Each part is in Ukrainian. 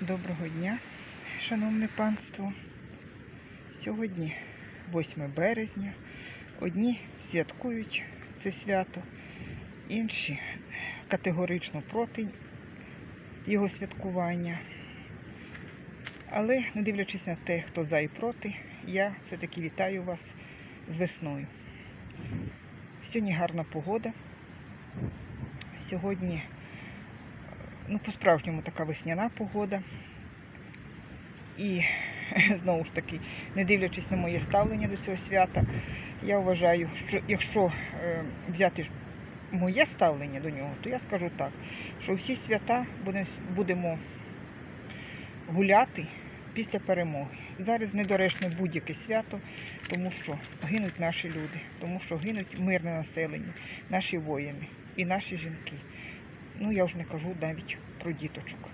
Доброго дня, шановне панство. Сьогодні 8 березня. Одні святкують це свято, інші категорично проти його святкування. Але не дивлячись на те, хто за і проти, я все-таки вітаю вас з весною. Сьогодні гарна погода. Сьогодні ну, по-справжньому така весняна погода. І знову ж таки, не дивлячись на моє ставлення до цього свята, я вважаю, що якщо е, взяти моє ставлення до нього, то я скажу так, що всі свята будемо, гуляти після перемоги. Зараз недоречне будь-яке свято, тому що гинуть наші люди, тому що гинуть мирне населення, наші воїни і наші жінки. Ну, я вже не кажу навіть про діточок,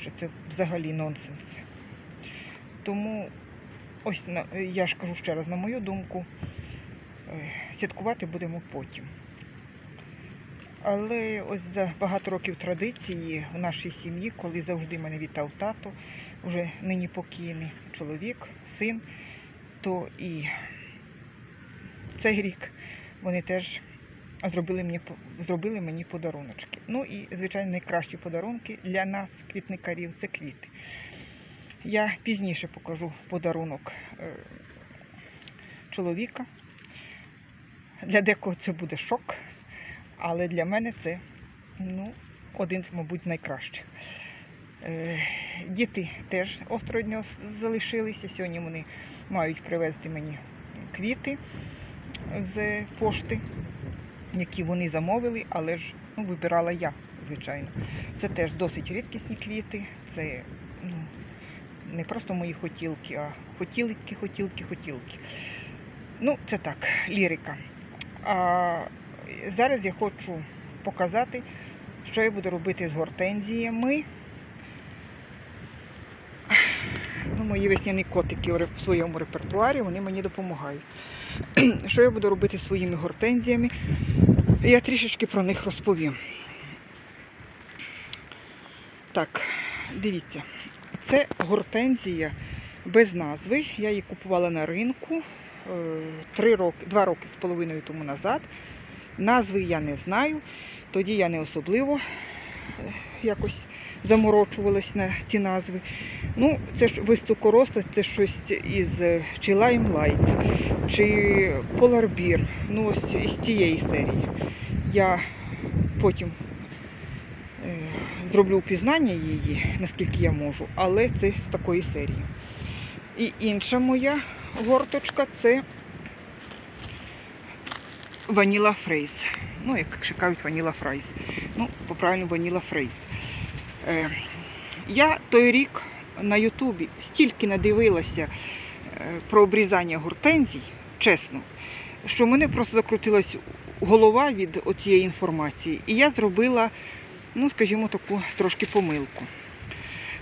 що це взагалі нонсенс. Тому, ось я ж кажу ще раз, на мою думку, е, святкувати будемо потім. Але ось за багато років традиції в нашій сім'ї, коли завжди мене вітав тато, вже нині покійний чоловік, син, то і цей рік вони теж зробили мені, зробили мені подаруночки. Ну і, звичайно, найкращі подарунки для нас, квітникарів, це квіти. Я пізніше покажу подарунок е, чоловіка. Для декого це буде шок, але для мене це ну, один, мабуть, з найкращих. Е, Діти теж с- залишилися. Сьогодні вони мають привезти мені квіти з пошти які вони замовили, але ж ну, вибирала я, звичайно. Це теж досить рідкісні квіти. Це ну, не просто мої хотілки, а хотілки, хотілки, хотілки. Ну, це так, лірика. А зараз я хочу показати, що я буду робити з гортензіями. Ну, мої весняні котики в своєму репертуарі, вони мені допомагають. Що я буду робити зі своїми гортензіями? Я трішечки про них розповім. Так, дивіться, це гортензія без назви. Я її купувала на ринку е, три роки, два роки з половиною тому назад. Назви я не знаю. Тоді я не особливо е, якось заморочувалась на ці назви. Ну, це ж високоросле, це щось із е, чи Limelight, чи Bear, ну ось із цієї серії. Я потім е, зроблю впізнання її, наскільки я можу, але це з такої серії. І інша моя горточка це Ваніла Фрейз. Ну, як ще кажуть, Ваніла Фрейз. Ну, по-правильно Ваніла Фрейз. Е, я той рік на Ютубі стільки надивилася е, про обрізання гортензій, чесно, що мене просто закрутилась голова від оцієї інформації. І я зробила, ну, скажімо, таку трошки помилку.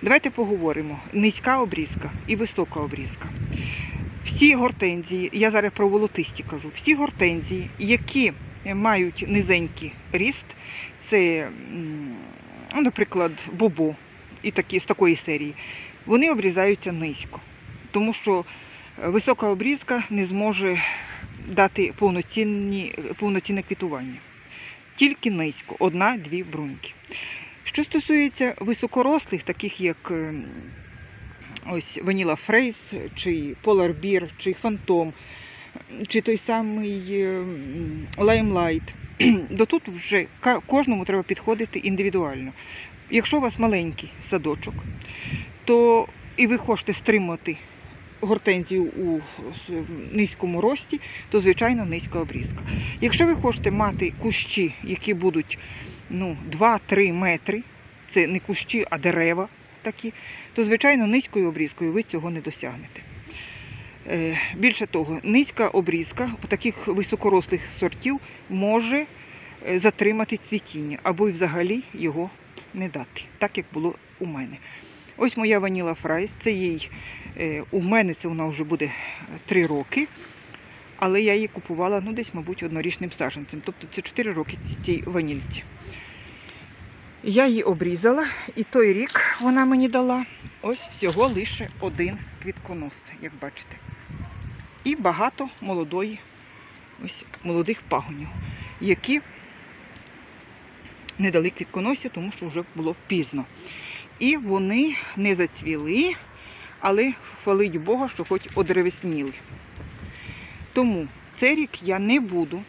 Давайте поговоримо. Низька обрізка і висока обрізка. Всі гортензії, я зараз про волотисті кажу, всі гортензії, які мають низенький ріст, це, наприклад, бобо і такі, з такої серії, вони обрізаються низько. Тому що е, висока обрізка не зможе дати повноцінні, повноцінне квітування. Тільки низько, одна-дві бруньки. Що стосується високорослих, таких як е, ось Ваніла Фрейс, чи Polar Bear, чи Фантом, чи той самий е, Limelight, до тут вже кожному треба підходити індивідуально. Якщо у вас маленький садочок, то і ви хочете стримати гортензію у низькому рості, то звичайно низька обрізка. Якщо ви хочете мати кущі, які будуть ну, 2-3 метри, це не кущі, а дерева такі, то звичайно низькою обрізкою ви цього не досягнете. Е, Більше того, низька обрізка таких високорослих сортів може е, затримати цвітіння або й взагалі його не дати, так як було у мене. Ось моя ваніла фрайс, це їй е, у мене це вона вже буде 3 роки, але я її купувала ну, десь, мабуть, однорічним саджанцем. Тобто це 4 роки цій ванільці. Я її обрізала, і той рік вона мені дала ось всього лише один квітконос, як бачите. І багато молодої, ось молодих пагонів, які не дали квітконосів, тому що вже було пізно. І вони не зацвіли, але хвалить Бога, що хоч одревесніли. Тому цей рік я не буду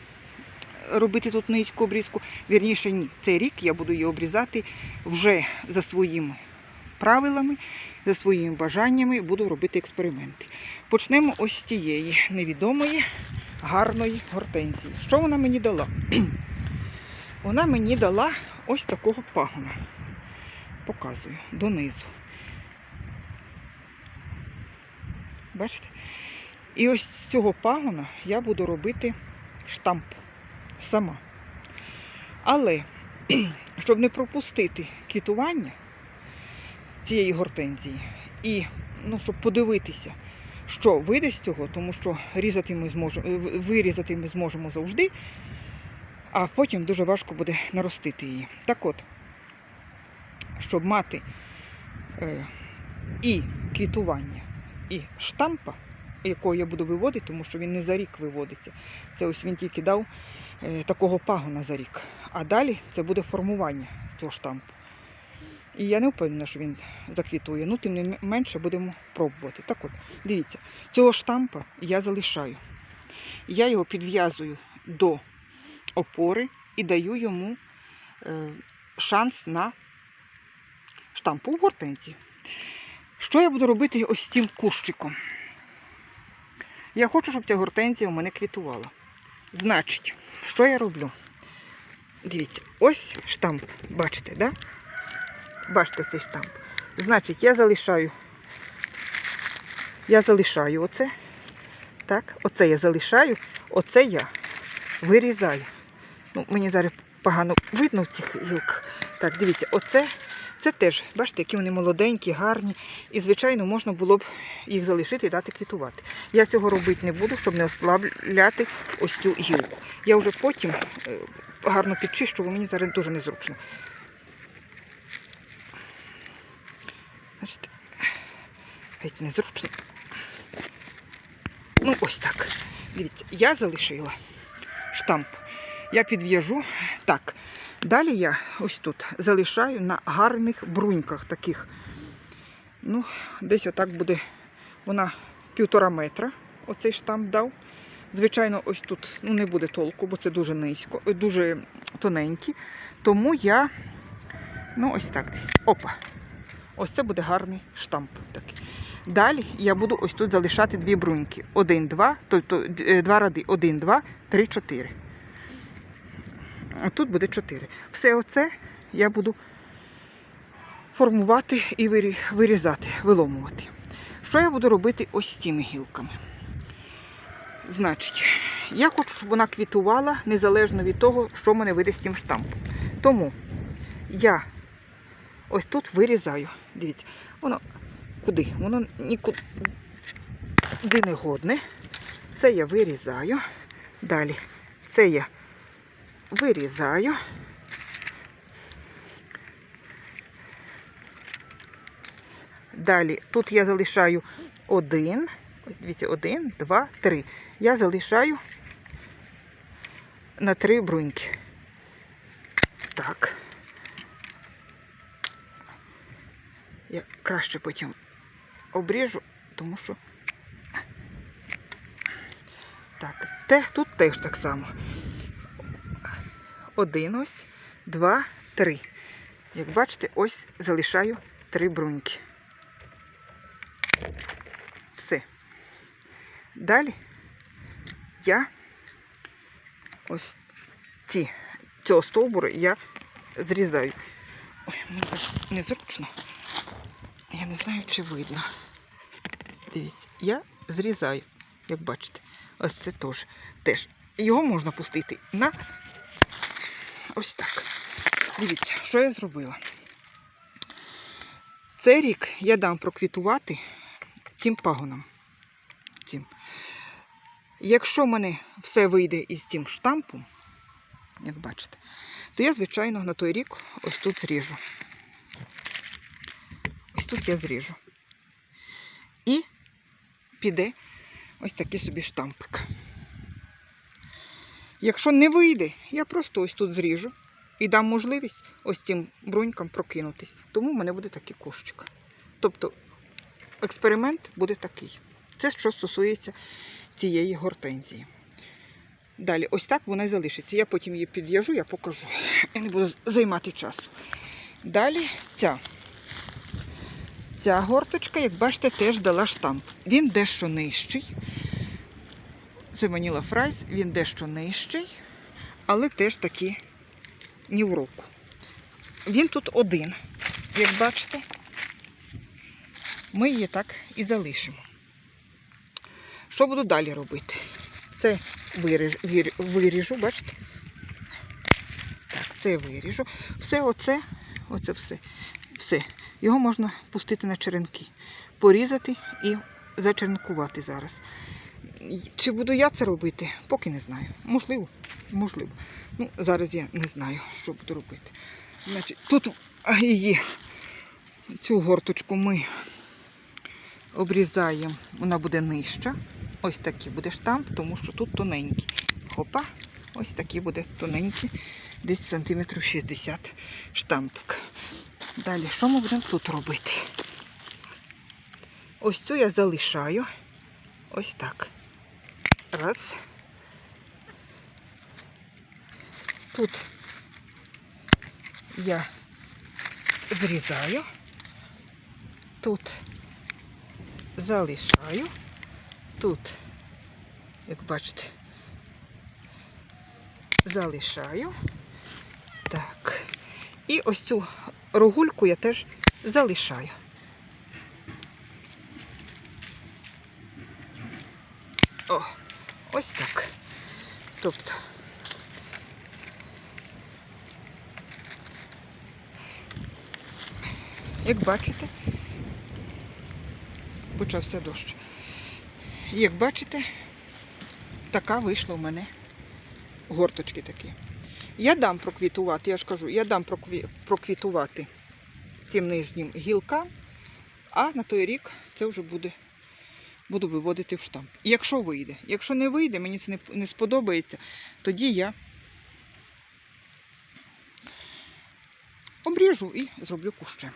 робити тут низьку обрізку. Вірніше, ні, цей рік я буду її обрізати вже за своїми правилами, за своїми бажаннями, буду робити експерименти. Почнемо ось з цієї невідомої гарної гортензії. Що вона мені дала? Вона мені дала ось такого пагона. Показую донизу. Бачите? І ось з цього пагона я буду робити штамп сама. Але, щоб не пропустити квітування цієї гортензії і ну, щоб подивитися, що вийде з цього, тому що різати ми зможемо, вирізати ми зможемо завжди, а потім дуже важко буде наростити її. Так от, щоб мати е, і квітування, і штампа, якого я буду виводити, тому що він не за рік виводиться. Це ось він тільки дав е, такого пагона за рік. А далі це буде формування цього штампу. І я не впевнена, що він заквітує. Ну, тим не менше будемо пробувати. Так от, дивіться, цього штампа я залишаю. Я його підв'язую до опори і даю йому е, шанс на штампу в гортензії. Що я буду робити ось з цим кущиком? Я хочу, щоб ця гортензія у мене квітувала. Значить, що я роблю? Дивіться, ось штамп, бачите, да? Бачите цей штамп. Значить, я залишаю. Я залишаю оце. Так, оце я залишаю, оце я вирізаю. Ну, мені зараз погано видно в цих гілках. Так, дивіться, оце це теж, бачите, які вони молоденькі, гарні. І, звичайно, можна було б їх залишити і дати квітувати. Я цього робити не буду, щоб не ослабляти ось цю гілку. Я вже потім е, гарно підчищу, бо мені зараз дуже незручно. Бачите, геть незручно. Ну, ось так. Дивіться, я залишила штамп. Я підв'яжу так. Далі я ось тут залишаю на гарних бруньках таких. Ну, десь отак буде вона півтора метра. Оцей штамп дав. Звичайно, ось тут ну, не буде толку, бо це дуже низько, дуже тоненькі. Тому я, ну, ось так десь. Опа. Ось це буде гарний штамп такий. Далі я буду ось тут залишати дві бруньки. Один, два, тобто е, два ради. Один, два, три, чотири. А тут буде 4. Все оце я буду формувати і вирізати, виломувати. Що я буду робити ось з цими гілками? Значить, я хочу, щоб вона квітувала незалежно від того, що в мене вийде з цим штампом. Тому я ось тут вирізаю. Дивіться, воно куди? Воно нікуди не годне. Це я вирізаю. Далі це я вирізаю. Далі тут я залишаю один, дивіться, один, два, три. Я залишаю на три бруньки. Так. Я краще потім обріжу, тому що. Так, те, тут теж так само. Один ось, два, три. Як бачите, ось залишаю три бруньки. Все. Далі я ось ці цього стовбуру я зрізаю. Ой, мені незручно. Я не знаю, чи видно. Дивіться, я зрізаю, як бачите. Ось це теж. теж. Його можна пустити на ось так. Дивіться, що я зробила. Цей рік я дам проквітувати цим пагоном. Цим. Якщо в мене все вийде із цим штампом, як бачите, то я, звичайно, на той рік ось тут зріжу. Тут я зріжу. І піде ось такий собі штампик. Якщо не вийде, я просто ось тут зріжу і дам можливість ось цим брунькам прокинутись. Тому в мене буде такий кущик. Тобто експеримент буде такий. Це що стосується цієї гортензії. Далі, ось так вона і залишиться. Я потім її підв'яжу, я покажу. Я не буду займати часу. Далі ця. Ця горточка, як бачите, теж дала штамп. Він дещо нижчий. Це Ваніла Фрайс, він дещо нижчий, але теж таки ні в руку. Він тут один, як бачите. Ми її так і залишимо. Що буду далі робити? Це виріж, вир- виріжу, бачите? Так, це виріжу. Все оце, оце все. Все. Його можна пустити на черенки, порізати і зачеренкувати зараз. Чи буду я це робити, поки не знаю. Можливо, можливо. Ну, зараз я не знаю, що буду робити. Значить, тут її, цю горточку ми обрізаємо, вона буде нижча. Ось такий буде штамп, тому що тут тоненький. Хопа, ось такий буде тоненький, десь сантиметрів 60 штампик. Далі, що ми будемо тут робити? Ось цю я залишаю. Ось так. Раз. Тут я зрізаю. Тут залишаю. Тут, як бачите, залишаю. Так. І ось цю рогульку я теж залишаю. О, ось так. Тобто. Як бачите, почався дощ. Як бачите, така вийшла в мене горточки такі. Я дам проквітувати, я ж кажу, я дам проквітувати цим нижнім гілкам, а на той рік це вже буде, буду виводити в штамп. Якщо вийде. Якщо не вийде, мені це не, сподобається, тоді я обріжу і зроблю кущем.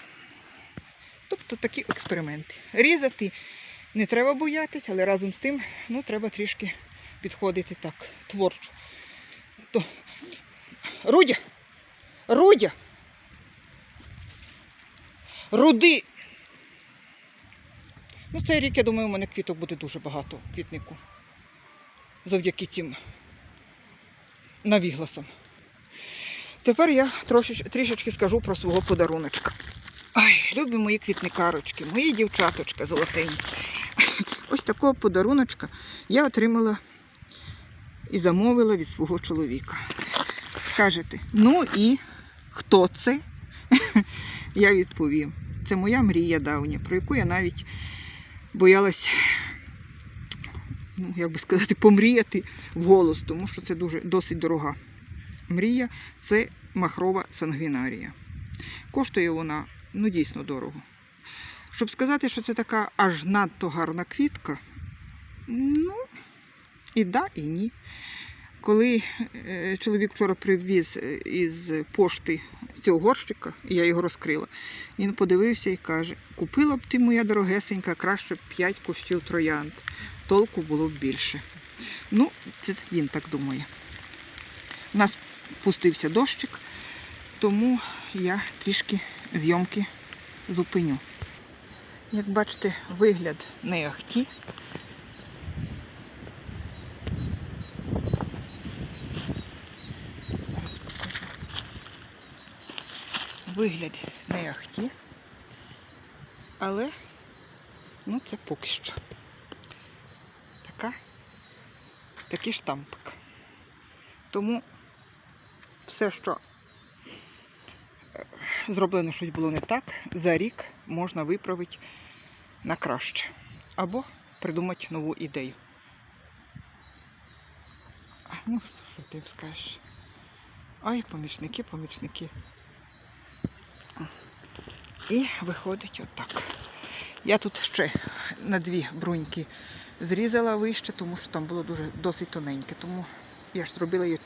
Тобто такі експерименти. Різати не треба боятися, але разом з тим ну, треба трішки підходити так творчо. То... Рудя! Рудя! Руди! Ну, цей рік, я думаю, у мене квіток буде дуже багато квітнику. Завдяки цим навігласам. Тепер я трошеч, трішечки скажу про свого подаруночка. Ай, любі мої квітникарочки, мої дівчаточка золотенькі. Ось такого подаруночка я отримала і замовила від свого чоловіка. Скажете, ну і хто це? Я відповім. Це моя мрія давня, про яку я навіть боялась, ну, як би сказати, помріяти вголос, тому що це дуже досить дорога. Мрія це махрова сангвінарія. Коштує вона ну, дійсно дорого. Щоб сказати, що це така аж надто гарна квітка, ну, і да, і ні. Коли е, чоловік вчора привіз е, із пошти цього горщика, і я його розкрила, він подивився і каже: купила б ти, моя дорогесенька, краще б 5 кущів троянд. Толку було б більше. Ну, це він так думає. У нас пустився дощик, тому я трішки зйомки зупиню. Як бачите, вигляд не ахті. Вигляд не ахті. Але ну це поки що. Така, такий штампик. Тому все, що е, зроблено щось було не так, за рік можна виправити на краще. Або придумати нову ідею. Ну, що ти скажеш? Ай, помічники, помічники. І виходить отак. Я тут ще на дві бруньки зрізала вище, тому що там було дуже досить тоненьке, тому я ж зробила її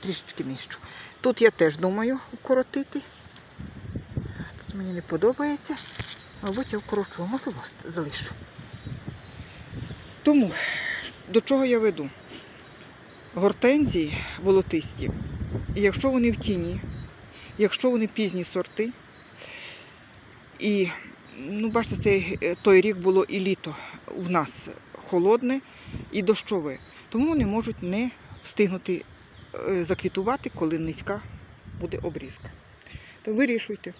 трішечки нижчу. Тут я теж думаю укоротити. Тут мені не подобається. Мабуть, я вкорочу, можливо залишу. Тому, до чого я веду? Гортензії волотисті, якщо вони в тіні, якщо вони пізні сорти, і, ну, бачите, цей, е, той рік було і літо в нас холодне і дощове, тому вони можуть не встигнути е, заквітувати, коли низька буде обрізка. То вирішуйте,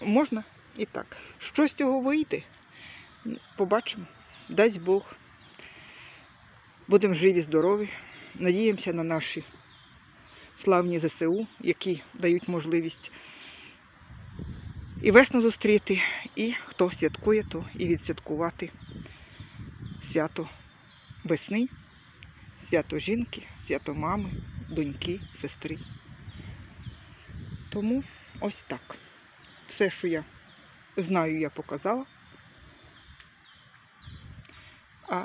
можна і так. Що з цього Ну, побачимо. Дасть Бог. Будемо живі, здорові. Надіємося на наші славні ЗСУ, які дають можливість і весну зустріти, і хто святкує, то і відсвяткувати свято весни, свято жінки, свято мами, доньки, сестри. Тому ось так. Все, що я знаю, я показала. А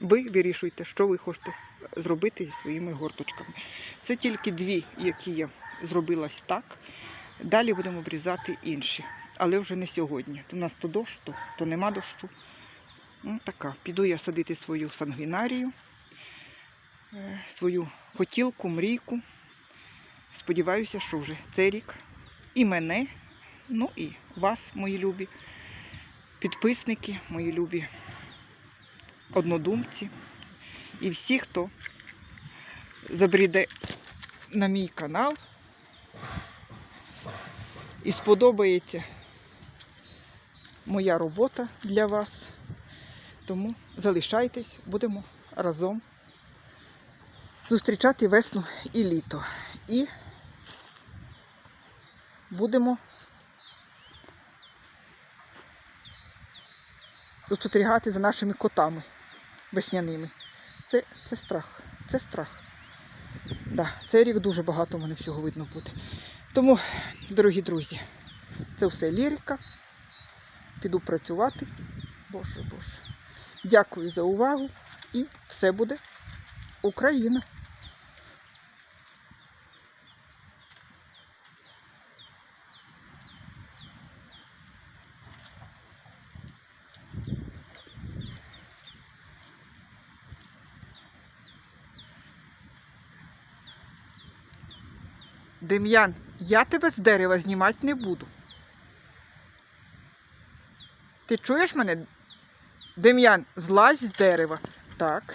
ви вирішуйте, що ви хочете зробити зі своїми горточками. Це тільки дві, які я зробилась так. Далі будемо обрізати інші. Але вже не сьогодні. У нас то дощ, то, нема дощу. Ну, така. Піду я садити свою сангвінарію, е, свою хотілку, мрійку. Сподіваюся, що вже цей рік і мене, ну і вас, мої любі підписники, мої любі однодумці і всі, хто забріде на мій канал і сподобається моя робота для вас. Тому залишайтесь, будемо разом зустрічати весну і літо. І будемо спостерігати за нашими котами весняними. Це, це страх. Це страх. Да, цей рік дуже багато в мене всього видно буде. Тому, дорогі друзі, це все лірика. Піду працювати. Боже, Боже. Дякую за увагу і все буде Україна. Дем'ян, я тебе з дерева знімати не буду. Ти чуєш мене? Дем'ян, злазь з дерева. Так.